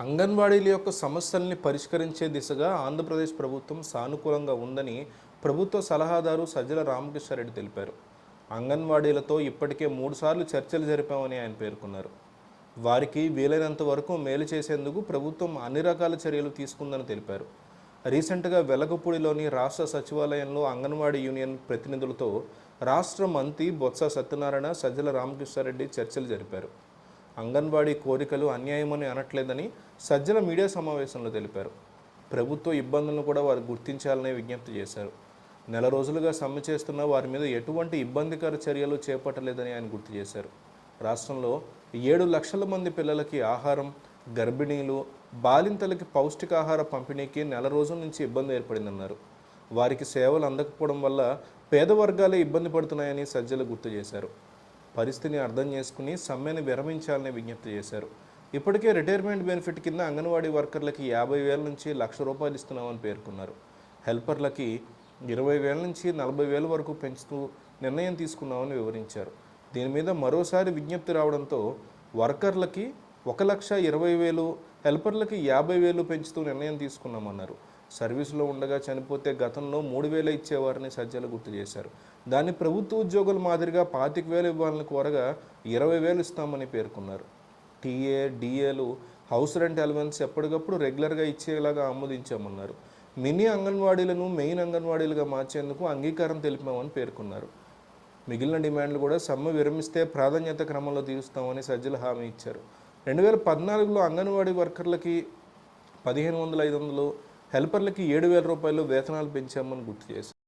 అంగన్వాడీల యొక్క సమస్యల్ని పరిష్కరించే దిశగా ఆంధ్రప్రదేశ్ ప్రభుత్వం సానుకూలంగా ఉందని ప్రభుత్వ సలహాదారు సజ్జల రామకృష్ణారెడ్డి తెలిపారు. అంగన్వాడీలతో ఇప్పటికే మూడుసార్లు చర్చలు జరిపామని ఆయన పేర్కొన్నారు. వారికి వీలైనంత వరకు మేలు చేసేందుకు ప్రభుత్వం అన్ని రకాల చర్యలు తీసుకుందని తెలిపారు. రీసెంట్గా వెలగపూడిలోని రాష్ట్ర సచివాలయంలో అంగన్వాడీ యూనియన్ ప్రతినిధులతో రాష్ట్ర మంత్రి బొత్స సత్యనారాయణ సజ్జల రామకృష్ణారెడ్డి చర్చలు జరిపారు. అంగన్వాడీ కోరికలు అన్యాయమని అనట్లేదని సజ్జల మీడియా సమావేశంలో తెలిపారు. ప్రభుత్వ ఇబ్బందులను కూడా వారు గుర్తించాలని విజ్ఞప్తి చేశారు. నెల రోజులుగా సమ్మె చేస్తున్న వారి మీద ఎటువంటి ఇబ్బందికర చర్యలు చేపట్టలేదని ఆయన గుర్తు చేశారు. రాష్ట్రంలో ఏడు లక్షల మంది పిల్లలకి ఆహారం గర్భిణీలు బాలింతలకి పౌష్టికాహార పంపిణీకి నెల రోజుల నుంచి ఇబ్బంది ఏర్పడిందన్నారు. వారికి సేవలు అందకపోవడం వల్ల పేద వర్గాలే ఇబ్బంది పడుతున్నాయని సజ్జలు గుర్తు చేశారు. పరిస్థితిని అర్థం చేసుకుని సమ్మెను విరమించాలని విజ్ఞప్తి చేశారు. ఇప్పటికే రిటైర్మెంట్ బెనిఫిట్ కింద అంగన్వాడీ వర్కర్లకి యాభై వేల నుంచి లక్ష రూపాయలు ఇస్తున్నామని పేర్కొన్నారు. హెల్పర్లకి ఇరవై వేల నుంచి నలభై వేల వరకు పెంచుతూ నిర్ణయం తీసుకున్నామని వివరించారు. దీని మీద మరోసారి విజ్ఞప్తి రావడంతో వర్కర్లకి ఒక లక్ష ఇరవై వేలు హెల్పర్లకి యాభై వేలు పెంచుతూ నిర్ణయం తీసుకున్నామన్నారు. సర్వీసులో ఉండగా చనిపోతే గతంలో మూడు వేలు ఇచ్చేవారని సజ్జలు గుర్తు చేశారు. దాన్ని ప్రభుత్వ ఉద్యోగుల మాదిరిగా పాతిక వేలు ఇవ్వాలని కోరగా ఇరవై వేలు ఇస్తామని పేర్కొన్నారు. టీఏ డిఏలు హౌస్ రెంట్ అలవెన్స్ ఎప్పటికప్పుడు రెగ్యులర్గా ఇచ్చేలాగా ఆమోదించామన్నారు. మినీ అంగన్వాడీలను మెయిన్ అంగన్వాడీలుగా మార్చేందుకు అంగీకారం తెలిపామని పేర్కొన్నారు. మిగిలిన డిమాండ్లు కూడా సమ్మె విరమిస్తే ప్రాధాన్యత క్రమంలో తీరుస్తామని సజ్జలు హామీ ఇచ్చారు. రెండు వేల పద్నాలుగులో అంగన్వాడీ వర్కర్లకి పదిహేను వందల ఐదు వందలు హెల్పర్లకి ఏడు వేల రూపాయలు వేతనాలు పెంచామని గుర్తు చేశారు.